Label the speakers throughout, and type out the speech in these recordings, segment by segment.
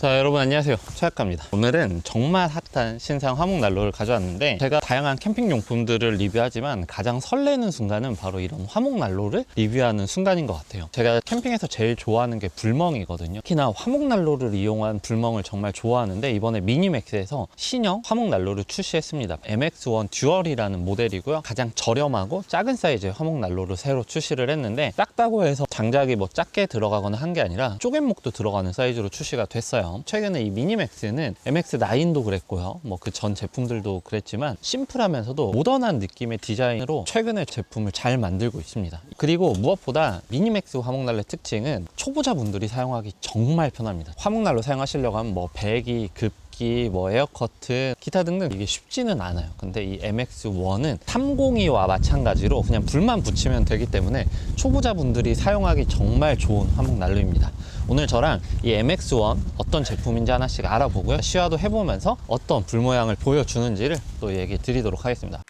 Speaker 1: 자 여러분 안녕하세요. 최학가입니다. 오늘은 정말 핫한 신상 화목 난로를 가져왔는데 제가 다양한 캠핑 용품들을 리뷰하지만 가장 설레는 순간은 바로 이런 화목 난로를 리뷰하는 순간인 것 같아요. 제가 캠핑에서 제일 좋아하는 게 불멍이거든요. 특히나 화목 난로를 이용한 불멍을 정말 좋아하는데 이번에 미니맥스에서 신형 화목 난로를 출시했습니다. MX1 듀얼이라는 모델이고요. 가장 저렴하고 작은 사이즈의 화목 난로를 새로 출시를 했는데 작다고 해서 장작이 뭐 작게 들어가거나 한 게 아니라 쪼갯목도 들어가는 사이즈로 출시가 됐어요 최근에 이 미니맥스는 MX9도 그랬고요. 뭐 그 전 제품들도 그랬지만 심플하면서도 모던한 느낌의 디자인으로 최근에 제품을 잘 만들고 있습니다. 그리고 무엇보다 미니맥스 화목난로의 특징은 초보자분들이 사용하기 정말 편합니다. 화목난로 사용하시려고 하면 뭐 배기, 급 기, 뭐 에어 커튼, 기타 등등 이게 쉽지는 않아요. 근데 이 MX1은 302와 마찬가지로 그냥 불만 붙이면 되기 때문에 초보자분들이 사용하기 정말 좋은 화목 난로입니다. 오늘 저랑 이 MX1 어떤 제품인지 하나씩 알아보고요. 시화도 해보면서 어떤 불 모양을 보여주는지를 또 얘기 드리도록 하겠습니다.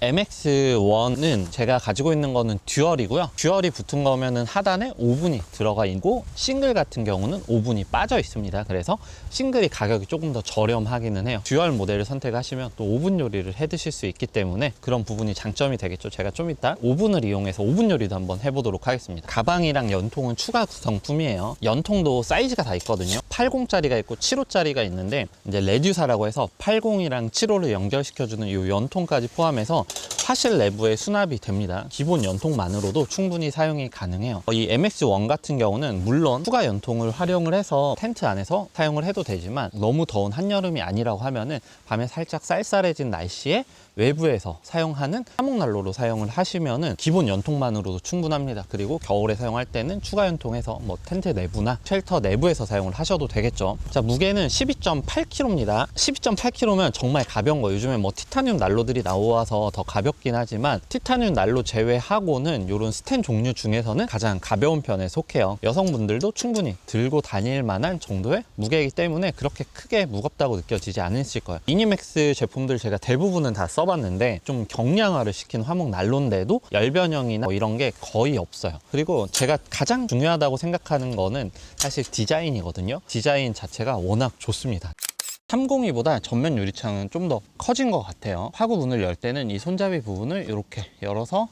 Speaker 1: MX1은 제가 가지고 있는 거는 듀얼이고요. 듀얼이 붙은 거면은 하단에 오븐이 들어가 있고 싱글 같은 경우는 오븐이 빠져 있습니다. 그래서 싱글이 가격이 조금 더 저렴하기는 해요. 듀얼 모델을 선택하시면 또 오븐 요리를 해 드실 수 있기 때문에 그런 부분이 장점이 되겠죠. 제가 좀 이따 오븐을 이용해서 오븐 요리도 한번 해보도록 하겠습니다. 가방이랑 연통은 추가 구성품이에요. 연통도 사이즈가 다 있거든요. 80짜리가 있고 75짜리가 있는데 이제 레듀사라고 해서 80이랑 75를 연결시켜주는 이 연통까지 포함해서 화실 내부에 수납이 됩니다. 기본 연통만으로도 충분히 사용이 가능해요. 이 MX1 같은 경우는 물론 추가 연통을 활용을 해서 텐트 안에서 사용을 해도 되지만 너무 더운 한여름이 아니라고 하면은 밤에 살짝 쌀쌀해진 날씨에 외부에서 사용하는 화목난로로 사용을 하시면은 기본 연통만으로도 충분합니다. 그리고 겨울에 사용할 때는 추가 연통해서 뭐 텐트 내부나 쉘터 내부에서 사용을 하셔도 되겠죠. 자, 무게는 12.8kg입니다. 12.8kg면 정말 가벼운 거. 요즘에 뭐 티타늄 난로들이 나와서 더 가볍긴 하지만 티타늄 난로 제외하고는 이런 스텐 종류 중에서는 가장 가벼운 편에 속해요. 여성분들도 충분히 들고 다닐 만한 정도의 무게이기 때문에 그렇게 크게 무겁다고 느껴지지 않으실 거예요. 미니맥스 제품들 제가 대부분은 다 써봤는데 좀 경량화를 시킨 화목 난로인데도 열변형이나 뭐 이런 게 거의 없어요. 그리고 제가 가장 중요하다고 생각하는 거는 사실 디자인이거든요. 디 자인 자체가 워낙 좋습니다. 302보다 전면 유리창은 좀 더 커진 것 같아요. 화구 문을 열 때는 이 손잡이 부분을 이렇게 열어서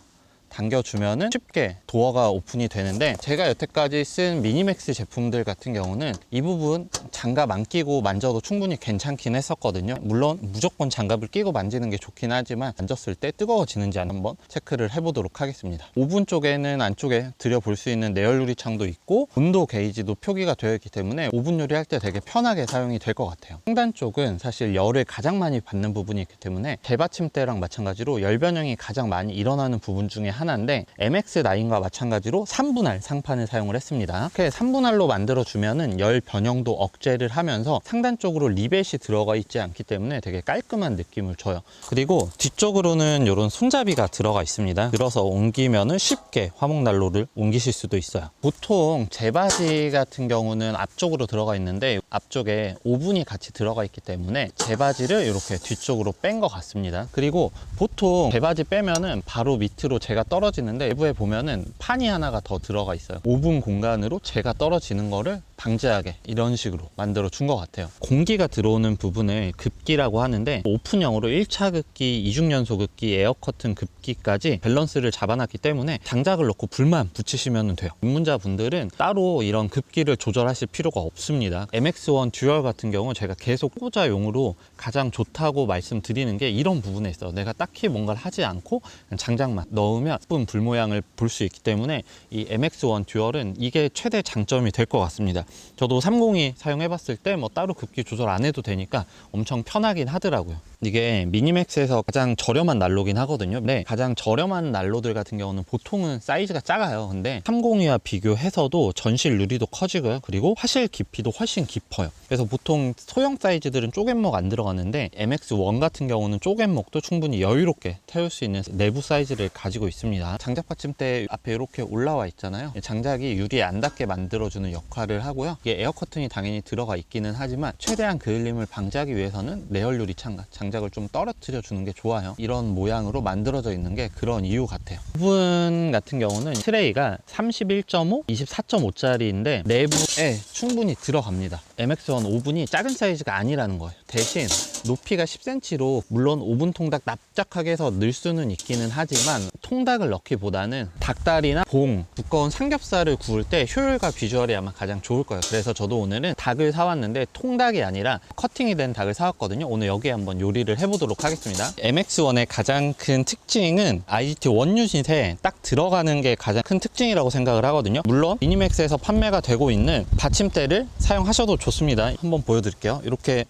Speaker 1: 당겨주면은 쉽게 도어가 오픈이 되는데 제가 여태까지 쓴 미니맥스 제품들 같은 경우는 이 부분 장갑 안 끼고 만져도 충분히 괜찮긴 했었거든요. 물론 무조건 장갑을 끼고 만지는 게 좋긴 하지만 만졌을 때 뜨거워지는지 한번 체크를 해보도록 하겠습니다. 오븐 쪽에는 안쪽에 들여볼 수 있는 내열 유리창도 있고 온도 게이지도 표기가 되어 있기 때문에 오븐 요리할 때 되게 편하게 사용이 될 것 같아요. 상단 쪽은 사실 열을 가장 많이 받는 부분이 있기 때문에 대받침대랑 마찬가지로 열 변형이 가장 많이 일어나는 부분 중에 하나인데 MX9과 마찬가지로 3분할 상판을 사용을 했습니다. 이렇게 3분할로 만들어 주면은 열 변형도 억제를 하면서 상단 쪽으로 리벳이 들어가 있지 않기 때문에 되게 깔끔한 느낌을 줘요. 그리고 뒤쪽으로는 이런 손잡이가 들어가 있습니다. 들어서 옮기면은 쉽게 화목난로를 옮기실 수도 있어요. 보통 제바지 같은 경우는 앞쪽으로 들어가 있는데 앞쪽에 오븐이 같이 들어가 있기 때문에 제바지를 이렇게 뒤쪽으로 뺀 것 같습니다. 그리고 보통 제바지 빼면은 바로 밑으로 제가 떨어지는데 내부에 보면은 판이 하나가 더 들어가 있어요. 오븐 공간으로 제가 떨어지는 거를 방지하게 이런 식으로 만들어 준 것 같아요. 공기가 들어오는 부분을 급기라고 하는데 오픈형으로 1차 급기, 이중연소 급기, 에어 커튼 급기까지 밸런스를 잡아놨기 때문에 장작을 넣고 불만 붙이시면 돼요. 입문자분들은 따로 이런 급기를 조절하실 필요가 없습니다. MX1 듀얼 같은 경우 제가 계속 후보자용으로 가장 좋다고 말씀드리는 게 이런 부분에 있어요. 내가 딱히 뭔가를 하지 않고 장작만 넣으면 예쁜 불 모양을 볼 수 있기 때문에 이 MX1 듀얼은 이게 최대 장점이 될 것 같습니다. 저도 302 사용해봤을 때 뭐 따로 급기 조절 안 해도 되니까 엄청 편하긴 하더라고요. 이게 미니맥스에서 가장 저렴한 난로긴 하거든요. 근데 가장 저렴한 난로들 같은 경우는 보통은 사이즈가 작아요. 근데 302와 비교해서도 전실 유리도 커지고요. 그리고 화실 깊이도 훨씬 깊어요. 그래서 보통 소형 사이즈들은 쪼갯목 안 들어가는데 MX1 같은 경우는 쪼갯목도 충분히 여유롭게 태울 수 있는 내부 사이즈를 가지고 있습니다. 장작 받침대 앞에 이렇게 올라와 있잖아요. 장작이 유리에 안 닿게 만들어주는 역할을 하고 하고요. 이게 에어 커튼이 당연히 들어가 있기는 하지만 최대한 그을림을 방지하기 위해서는 내열 유리창 장 작을 좀 떨어뜨려 주는 게 좋아요. 이런 모양으로 만들어져 있는 게 그런 이유 같아요. 오븐 같은 경우는 트레이가 31.5, 24.5짜리인데 내부에 충분히 들어갑니다. MX1 오븐이 작은 사이즈가 아니라는 거예요. 대신 높이가 10cm로 물론 오븐 통닭 납작하게 해서 넣을 수는 있기는 하지만 통닭을 넣기보다는 닭다리나 봉, 두꺼운 삼겹살을 구울 때 효율과 비주얼이 아마 가장 좋을 거예요. 그래서 저도 오늘은 닭을 사왔는데 통닭이 아니라 커팅이 된 닭을 사왔거든요. 오늘 여기에 한번 요리를 해보도록 하겠습니다. MX1의 가장 큰 특징은 IGT 원유닛에 딱 들어가는 게 가장 큰 특징이라고 생각을 하거든요. 물론 미니맥스에서 판매가 되고 있는 받침대를 사용하셔도 좋습니다. 한번 보여드릴게요. 이렇게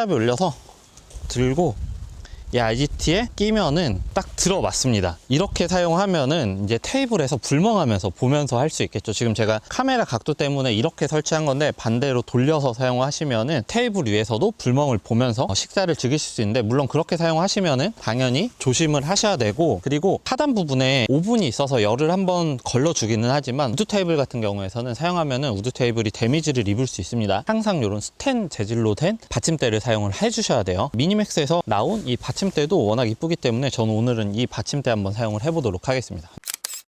Speaker 1: 손잡이 올려서 들고 이 IGT에 끼면은 딱 들어맞습니다. 이렇게 사용하면은 이제 테이블에서 불멍하면서 보면서 할 수 있겠죠. 지금 제가 카메라 각도 때문에 이렇게 설치한 건데 반대로 돌려서 사용하시면은 테이블 위에서도 불멍을 보면서 식사를 즐기실 수 있는데 물론 그렇게 사용하시면은 당연히 조심을 하셔야 되고 그리고 하단 부분에 오븐이 있어서 열을 한번 걸러 주기는 하지만 우드 테이블 같은 경우에서는 사용하면은 우드 테이블이 데미지를 입을 수 있습니다. 항상 이런 스텐 재질로 된 받침대를 사용을 해 주셔야 돼요. 미니맥스에서 나온 이 받침 대도 워낙 이쁘기 때문에 저는 오늘은 이 받침대 한번 사용을 해보도록 하겠습니다.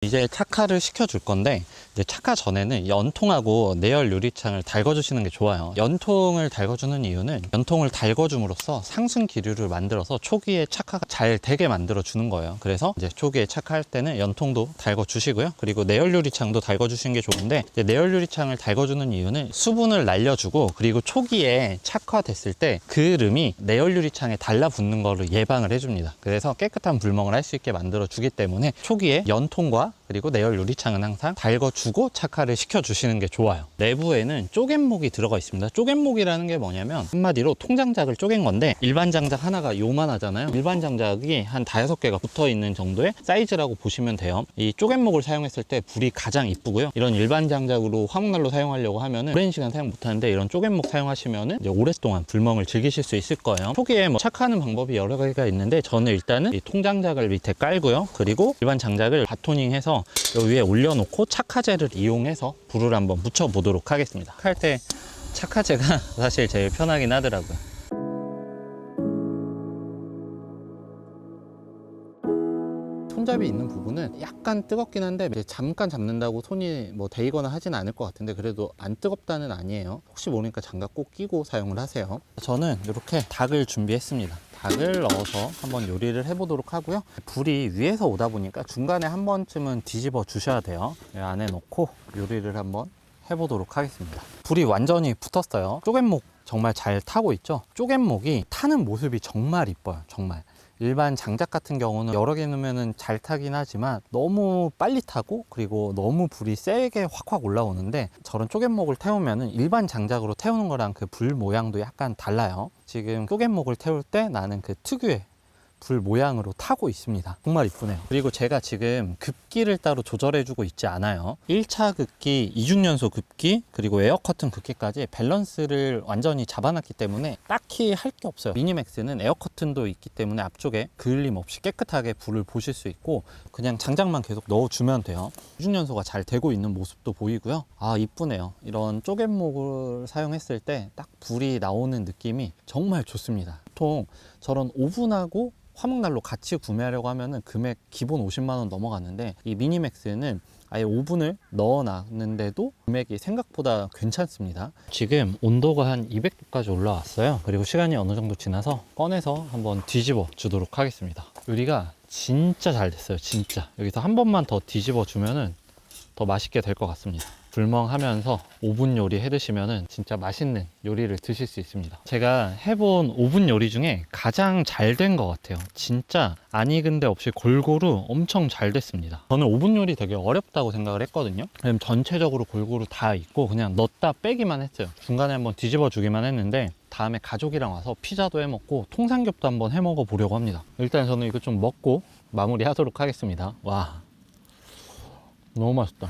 Speaker 1: 이제 착화를 시켜줄 건데 이제 착화 전에는 연통하고 내열 유리창을 달궈주시는 게 좋아요. 연통을 달궈주는 이유는 연통을 달궈줌으로써 상승 기류를 만들어서 초기에 착화가 잘 되게 만들어 주는 거예요. 그래서 이제 초기에 착화할 때는 연통도 달궈주시고요. 그리고 내열 유리창도 달궈주시는 게 좋은데 내열 유리창을 달궈주는 이유는 수분을 날려주고 그리고 초기에 착화됐을 때 그름이 내열 유리창에 달라붙는 거를 예방을 해줍니다. 그래서 깨끗한 불멍을 할 수 있게 만들어 주기 때문에 초기에 연통과 그리고 내열 유리창은 항상 달궈주고 착화를 시켜주시는 게 좋아요. 내부에는 쪼갯목이 들어가 있습니다. 쪼갯목이라는 게 뭐냐면 한마디로 통장작을 쪼갠 건데 일반 장작 하나가 요만하잖아요. 일반 장작이 한 다여섯 개가 붙어 있는 정도의 사이즈라고 보시면 돼요. 이 쪼갯목을 사용했을 때 불이 가장 이쁘고요. 이런 일반 장작으로 화목난로 사용하려고 하면은 오랜 시간 사용 못하는데 이런 쪼갯목 사용하시면은 이제 오랫동안 불멍을 즐기실 수 있을 거예요. 초기에 뭐 착하는 방법이 여러 가지가 있는데 저는 일단은 이 통장작을 밑에 깔고요. 그리고 일반 장작을 바토닝 해 서요 위에 올려놓고 착화제를 이용해서 불을 한번 묻혀보도록 하겠습니다. 할 때 착화제가 사실 제일 편하긴 하더라고요. 손잡이 있는 부분은 약간 뜨겁긴 한데 잠깐 잡는다고 손이 뭐 데이거나 하진 않을 것 같은데 그래도 안 뜨겁다는 아니에요. 혹시 모르니까 장갑 꼭 끼고 사용을 하세요. 저는 이렇게 닭을 준비했습니다. 닭을 넣어서 한번 요리를 해보도록 하고요. 불이 위에서 오다 보니까 중간에 한 번쯤은 뒤집어 주셔야 돼요. 이 안에 넣고 요리를 한번 해보도록 하겠습니다. 불이 완전히 붙었어요. 쪼갯목 정말 잘 타고 있죠? 쪼갯목이 타는 모습이 정말 이뻐요. 정말. 일반 장작 같은 경우는 여러 개 넣으면 잘 타긴 하지만 너무 빨리 타고 그리고 너무 불이 세게 확확 올라오는데 저런 쪼갯목을 태우면 일반 장작으로 태우는 거랑 그 불 모양도 약간 달라요. 지금 쪼갯목을 태울 때 나는 그 특유의 불 모양으로 타고 있습니다. 정말 이쁘네요. 그리고 제가 지금 급기를 따로 조절해 주고 있지 않아요. 1차 급기, 이중연소 급기, 그리고 에어 커튼 급기까지 밸런스를 완전히 잡아놨기 때문에 딱히 할 게 없어요. 미니맥스는 에어 커튼도 있기 때문에 앞쪽에 그을림 없이 깨끗하게 불을 보실 수 있고 그냥 장작만 계속 넣어주면 돼요. 이중연소가 잘 되고 있는 모습도 보이고요. 아, 이쁘네요. 이런 쪼갯목을 사용했을 때 딱 불이 나오는 느낌이 정말 좋습니다. 보통 저런 오븐하고 화목난로 같이 구매하려고 하면은 금액 기본 50만 원 넘어가는데 이 미니맥스는 아예 오븐을 넣어 놨는데도 금액이 생각보다 괜찮습니다. 지금 온도가 한 200도까지 올라왔어요. 그리고 시간이 어느 정도 지나서 꺼내서 한번 뒤집어 주도록 하겠습니다. 요리가 진짜 잘 됐어요. 진짜. 여기서 한 번만 더 뒤집어 주면은 더 맛있게 될 것 같습니다. 불멍하면서 오븐 요리 해 드시면은 진짜 맛있는 요리를 드실 수 있습니다. 제가 해본 오븐 요리 중에 가장 잘 된 것 같아요. 진짜 안 익은 데 없이 골고루 엄청 잘 됐습니다. 저는 오븐 요리 되게 어렵다고 생각을 했거든요. 그럼 전체적으로 골고루 다 익고 그냥 넣었다 빼기만 했어요. 중간에 한번 뒤집어 주기만 했는데 다음에 가족이랑 와서 피자도 해 먹고 통삼겹도 한번 해 먹어 보려고 합니다. 일단 저는 이거 좀 먹고 마무리 하도록 하겠습니다. 와. 너무 맛있다.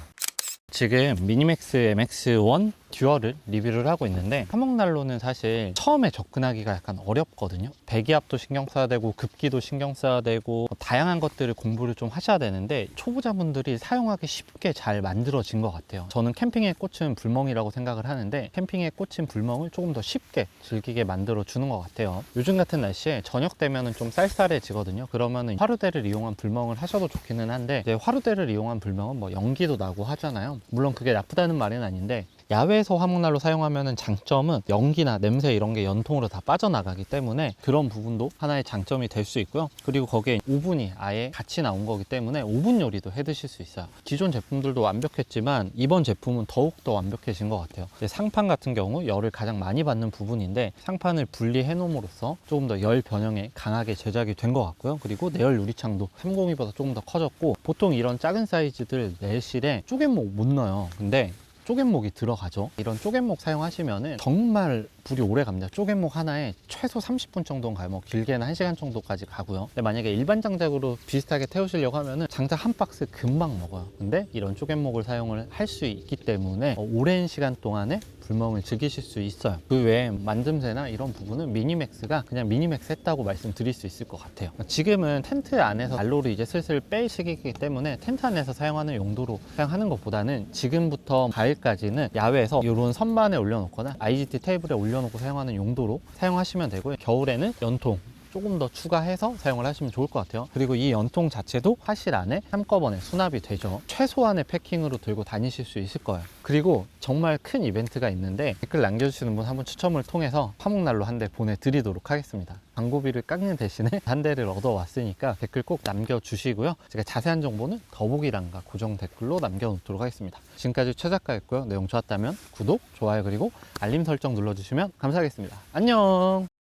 Speaker 1: 지금 미니맥스 MX1 듀얼을 리뷰를 하고 있는데 화목난로는 사실 처음에 접근하기가 약간 어렵거든요. 배기압도 신경 써야 되고 급기도 신경 써야 되고 뭐 다양한 것들을 공부를 좀 하셔야 되는데 초보자분들이 사용하기 쉽게 잘 만들어진 것 같아요. 저는 캠핑에 꽂힌 불멍이라고 생각을 하는데 캠핑에 꽂힌 불멍을 조금 더 쉽게 즐기게 만들어 주는 것 같아요. 요즘 같은 날씨에 저녁 되면은 좀 쌀쌀해지거든요. 그러면은 화루대를 이용한 불멍을 하셔도 좋기는 한데 화루대를 이용한 불멍은 뭐 연기도 나고 하잖아요. 물론 그게 나쁘다는 말은 아닌데 야외에서 화목난로 사용하면은 장점은 연기나 냄새 이런 게 연통으로 다 빠져나가기 때문에 그런 부분도 하나의 장점이 될 수 있고요. 그리고 거기에 오븐이 아예 같이 나온 거기 때문에 오븐 요리도 해 드실 수 있어요. 기존 제품들도 완벽했지만 이번 제품은 더욱더 완벽해진 것 같아요. 상판 같은 경우 열을 가장 많이 받는 부분인데 상판을 분리해 놓음으로써 조금 더 열 변형에 강하게 제작이 된 것 같고요. 그리고 내열 유리창도 302보다 조금 더 커졌고 보통 이런 작은 사이즈들 내실에 쪼개목 못 넣어요. 근데 쪼갯목이 들어가죠. 이런 쪼갯목 사용하시면은 정말 불이 오래 갑니다. 쪼갯목 하나에 최소 30분 정도는 가요. 뭐 길게는 1시간 정도까지 가고요. 근데 만약에 일반 장작으로 비슷하게 태우시려고 하면은 장작 한 박스 금방 먹어요. 근데 이런 쪼갯목을 사용을 할 수 있기 때문에 어, 오랜 시간 동안에 불멍을 즐기실 수 있어요. 그 외에 만듦새나 이런 부분은 미니맥스가 그냥 미니맥스 했다고 말씀드릴 수 있을 것 같아요. 지금은 텐트 안에서 난로를 이제 슬슬 뺄 시기이기 때문에 텐트 안에서 사용하는 용도로 사용하는 것보다는 지금부터 가을까지는 야외에서 이런 선반에 올려놓거나 IGT 테이블에 올려놓고 사용하는 용도로 사용하시면 되고요. 겨울에는 연통 조금 더 추가해서 사용을 하시면 좋을 것 같아요. 그리고 이 연통 자체도 화실 안에 한꺼번에 수납이 되죠. 최소한의 패킹으로 들고 다니실 수 있을 거예요. 그리고 정말 큰 이벤트가 있는데 댓글 남겨주시는 분 한 분 추첨을 통해서 화목난로 한 대 보내드리도록 하겠습니다. 광고비를 깎는 대신에 한 대를 얻어왔으니까 댓글 꼭 남겨주시고요. 제가 자세한 정보는 더보기란과 고정 댓글로 남겨놓도록 하겠습니다. 지금까지 최 작가였고요. 내용 좋았다면 구독, 좋아요 그리고 알림 설정 눌러주시면 감사하겠습니다. 안녕!